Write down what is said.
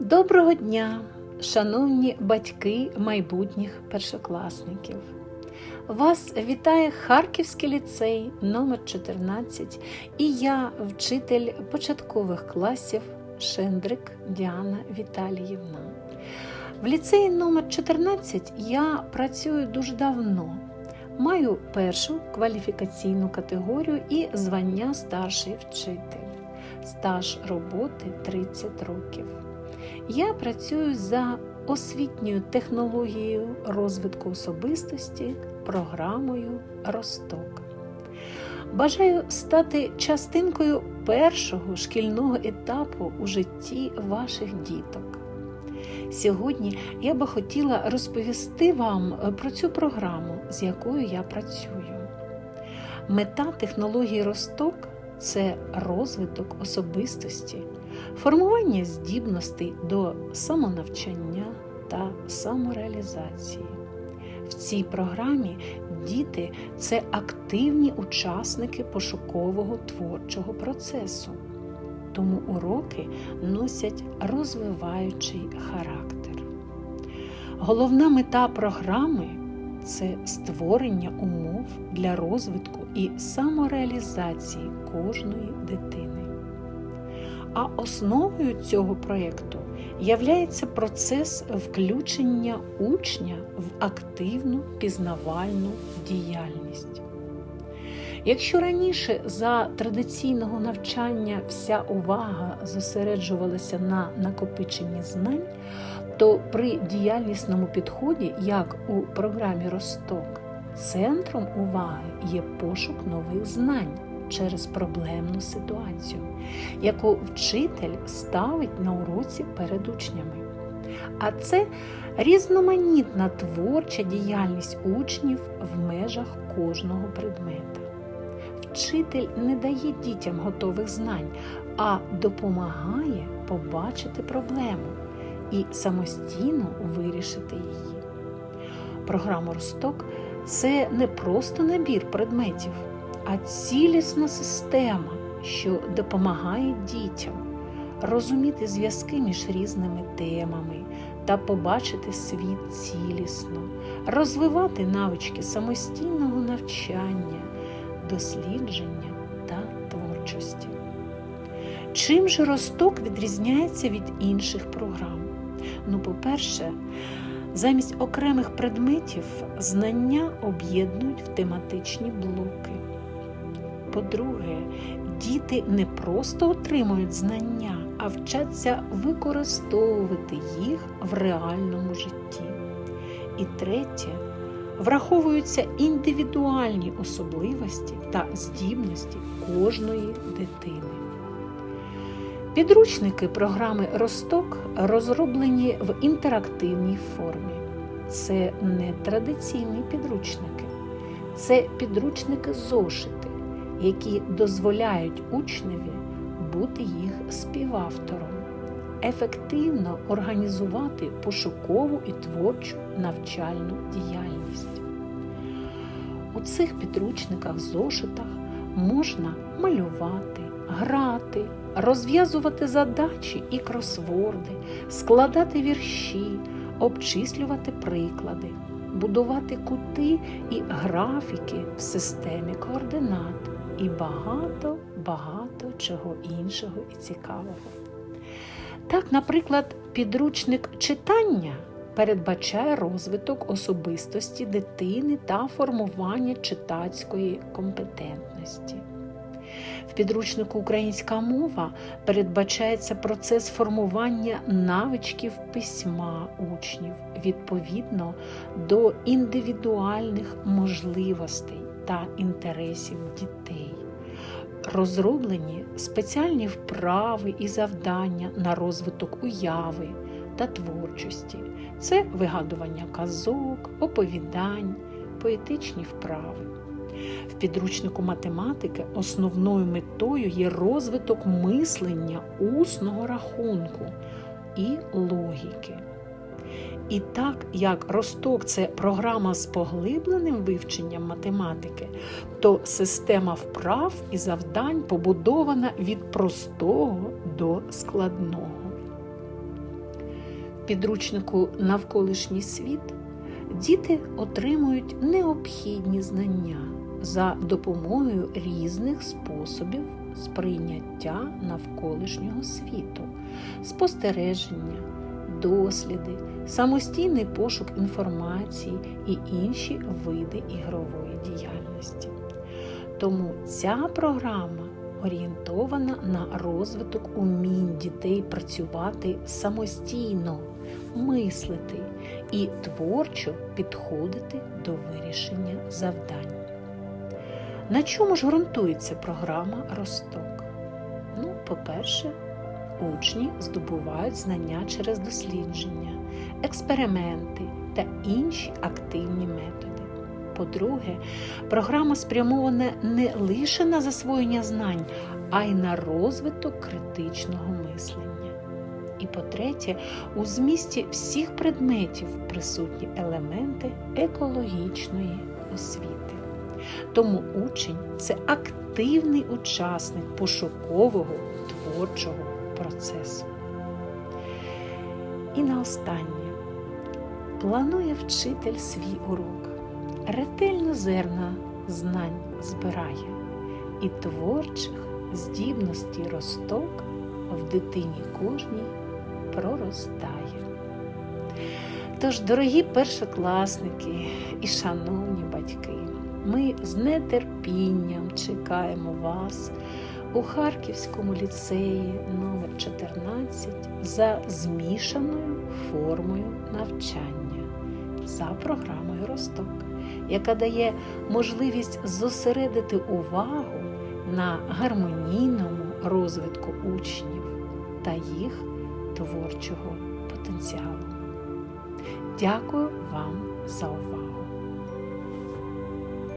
Доброго дня, шановні батьки майбутніх першокласників! Вас вітає Харківський ліцей номер 14 і я, вчитель початкових класів Шендрик Діана Віталіївна. В ліцеї номер 14 я працюю дуже давно. Маю першу кваліфікаційну категорію і звання старший вчитель. Стаж роботи 30 років. Я працюю за освітньою технологією розвитку особистості, програмою Росток. Бажаю стати частинкою першого шкільного етапу у житті ваших діток. Сьогодні я би хотіла розповісти вам про цю програму, з якою я працюю. Мета технології Росток це розвиток особистості, формування здібностей до самонавчання та самореалізації. В цій програмі діти це активні учасники пошукового творчого процесу, тому уроки носять розвиваючий характер. Головна мета програми це створення умов для розвитку і самореалізації кожної дитини. А основою цього проєкту являється процес включення учня в активну пізнавальну діяльність. Якщо раніше за традиційного навчання вся увага зосереджувалася на накопиченні знань, то при діяльнісному підході, як у програмі Росток, центром уваги є пошук нових знань через проблемну ситуацію, яку вчитель ставить на уроці перед учнями. А це різноманітна творча діяльність учнів в межах кожного предмета. Вчитель не дає дітям готових знань, а допомагає побачити проблему і самостійно вирішити її. Програма Росток це не просто набір предметів, а цілісна система, що допомагає дітям розуміти зв'язки між різними темами та побачити світ цілісно, розвивати навички самостійного навчання, дослідження та творчості. Чим же росток відрізняється від інших програм? Ну, по-перше, замість окремих предметів знання об'єднують в тематичні блоки. По-друге, діти не просто отримують знання, а вчаться використовувати їх в реальному житті. І третє, враховуються індивідуальні особливості та здібності кожної дитини. Підручники програми Росток розроблені в інтерактивній формі. Це не традиційні підручники, це підручники зошити, які дозволяють учневі бути їх співавтором, ефективно організувати пошукову і творчу навчальну діяльність. У цих підручниках зошитах можна малювати, грати, розв'язувати задачі і кросворди, складати вірші, обчислювати приклади, будувати кути і графіки в системі координат і багато-багато чого іншого і цікавого. Так, наприклад, підручник читання передбачає розвиток особистості дитини та формування читацької компетентності. В підручнику Українська мова передбачається процес формування навичків письма учнів відповідно до індивідуальних можливостей та інтересів дітей. Розроблені спеціальні вправи і завдання на розвиток уяви та творчості. Це вигадування казок, оповідань, поетичні вправи. В підручнику математики основною метою є розвиток мислення усного рахунку і логіки. І так як Росток це програма з поглибленим вивченням математики, то система вправ і завдань побудована від простого до складного. В підручнику Навколишній світ діти отримують необхідні знання за допомогою різних способів сприйняття навколишнього світу, спостереження, досліди, самостійний пошук інформації і інші види ігрової діяльності. Тому ця програма орієнтована на розвиток умінь дітей працювати самостійно, мислити і творчо підходити до вирішення завдань. На чому ж ґрунтується програма Росток? Ну, по-перше, учні здобувають знання через дослідження, експерименти та інші активні методи. По-друге, програма спрямована не лише на засвоєння знань, а й на розвиток критичного мислення. І по-третє, у змісті всіх предметів присутні елементи екологічної освіти. Тому учень це активний учасник пошукового творчого процесу. І наостаннє планує вчитель свій урок, ретельно зерна знань збирає і творчих здібностей росток в дитині кожній проростає. Тож, дорогі першокласники і шановні батьки, ми з нетерпінням чекаємо вас у Харківському ліцеї номер 14 за змішаною формою навчання за програмою Росток, яка дає можливість зосередити увагу на гармонійному розвитку учнів та їх творчого потенціалу. Дякую вам за увагу!